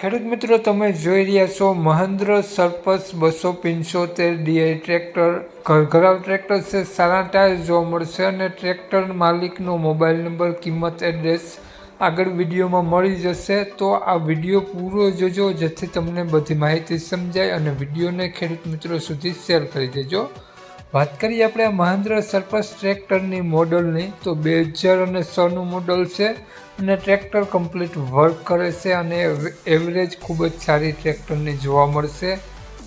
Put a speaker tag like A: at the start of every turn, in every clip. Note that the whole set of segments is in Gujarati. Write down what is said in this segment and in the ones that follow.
A: ખેડૂત મિત્રો, તમે જોઈ રહ્યા છો મહેન્દ્ર સરપસ બસો પંચોતેર ડીઆઈ ટ્રેક્ટર. ઘરઘરાવ ટ્રેક્ટર છે, સારા ટાયર જોવા મળશે અને ટ્રેક્ટર માલિકનો મોબાઈલ નંબર, કિંમત, એડ્રેસ આગળ વિડીયોમાં મળી જશે. તો આ વીડિયો પૂરો જોજો, જેથી તમને બધી માહિતી સમજાય અને વિડીયોને ખેડૂત મિત્રો સુધી શેર કરી દેજો. વાત કરીએ આપણે મહેન્દ્ર સરપસ ટ્રેક્ટરની મોડલની તો બે હજાર અને સોનું મોડલ છે અને ટ્રેક્ટર કમ્પ્લીટ વર્ક કરે છે અને એવરેજ ખૂબ જ સારી ટ્રેક્ટરની જોવા મળશે.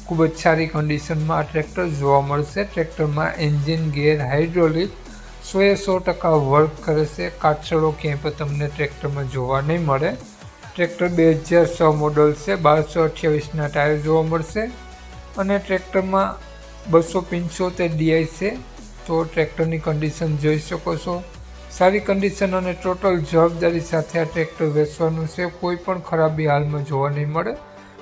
A: ખૂબ જ સારી કન્ડિશનમાં આ ટ્રેક્ટર જોવા મળશે. ટ્રેક્ટરમાં એન્જિન ગેર હાઇડ્રોલિક સોએ સો ટકા વર્ક કરે છે. કાચળો ક્યાંય પણ તમને ટ્રેક્ટરમાં જોવા નહીં મળે. ટ્રેક્ટર બે હજાર છ મોડલ છે. બારસો અઠ્યાવીસના ટાયર જોવા મળશે. અને ટ્રેક્ટરમાં બસો પંચોતેર ડીઆઈ છે, તો ટ્રેક્ટરની કન્ડિશન જોઈ શકો છો. સારી કન્ડિશન અને ટોટલ જવાબદારી સાથે આ ટ્રેક્ટર વેચવાનું છે. કોઈ પણ ખરાબી હાલમાં જોવા નહીં મળે.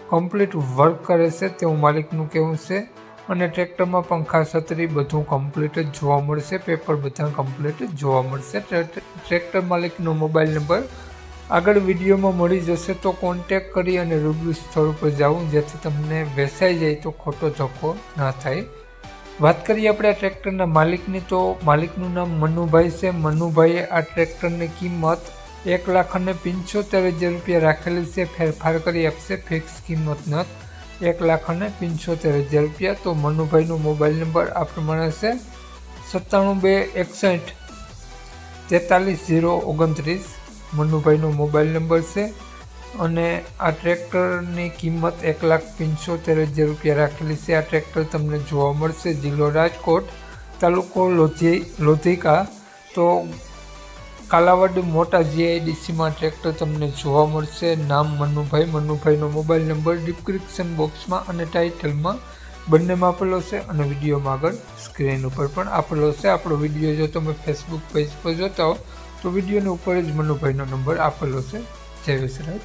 A: કમ્પ્લીટ વર્ક કરે છે, તેવું માલિકનું કહેવું છે. અને ટ્રેક્ટરમાં પંખા, છત્રી બધું કમ્પ્લીટ જ જોવા મળશે. પેપર બધા કમ્પ્લીટ જોવા મળશે. ટ્રેક્ટર માલિકનો મોબાઈલ નંબર આગળ વિડીયોમાં મળી જશે તો કોન્ટેક કરી અને રૂબરૂ સ્થળ ઉપર જાવું જેથી તમને વેચાઈ જાય તો ખોટો ધક્કો ના થાય. વાત કરીએ આપણે આ ટ્રેક્ટરના માલિકની, તો માલિકનું નામ મનુભાઈ છે. મનુભાઈએ આ ટ્રેક્ટરની કિંમત એક લાખ અને પંચોતેર હજાર રૂપિયા રાખેલી છે. ફેરફાર કરી આપશે, ફિક્સ કિંમત ન એક લાખ અને પંચોતેર હજાર રૂપિયા, તો મનુભાઈનો મોબાઈલ નંબર આ પ્રમાણે છે. સત્તાણું બે એકસઠ તેતાલીસ ઝીરો ઓગણત્રીસ. મનુભાઈનો મોબાઈલ નંબર છે અને આ ટ્રેક્ટરની કિંમત એક લાખ પંચોતેર હજાર રૂપિયા રાખેલી છે. આ ટ્રેક્ટર તમને જોવા મળશે જિલ્લો રાજકોટ તાલુકો લોધી, લોધિકા. તો કાલાવડ મોટા જીઆઈડીસીમાં ટ્રેક્ટર તમને જોવા મળશે. નામ મનુભાઈ, મનુભાઈનો મોબાઈલ નંબર ડિસ્ક્રિપ્શન બોક્સમાં અને ટાઇટલમાં બંનેમાં આપેલો છે અને વિડીયોમાં આગળ સ્ક્રીન ઉપર પણ આપેલો છે. આપણો વીડિયો જો તમે ફેસબુક પેજ પર જોતા હો તો વિડીયોની ઉપર જ મનુભાઈનો નંબર આપેલો છે. જય વિસરાજ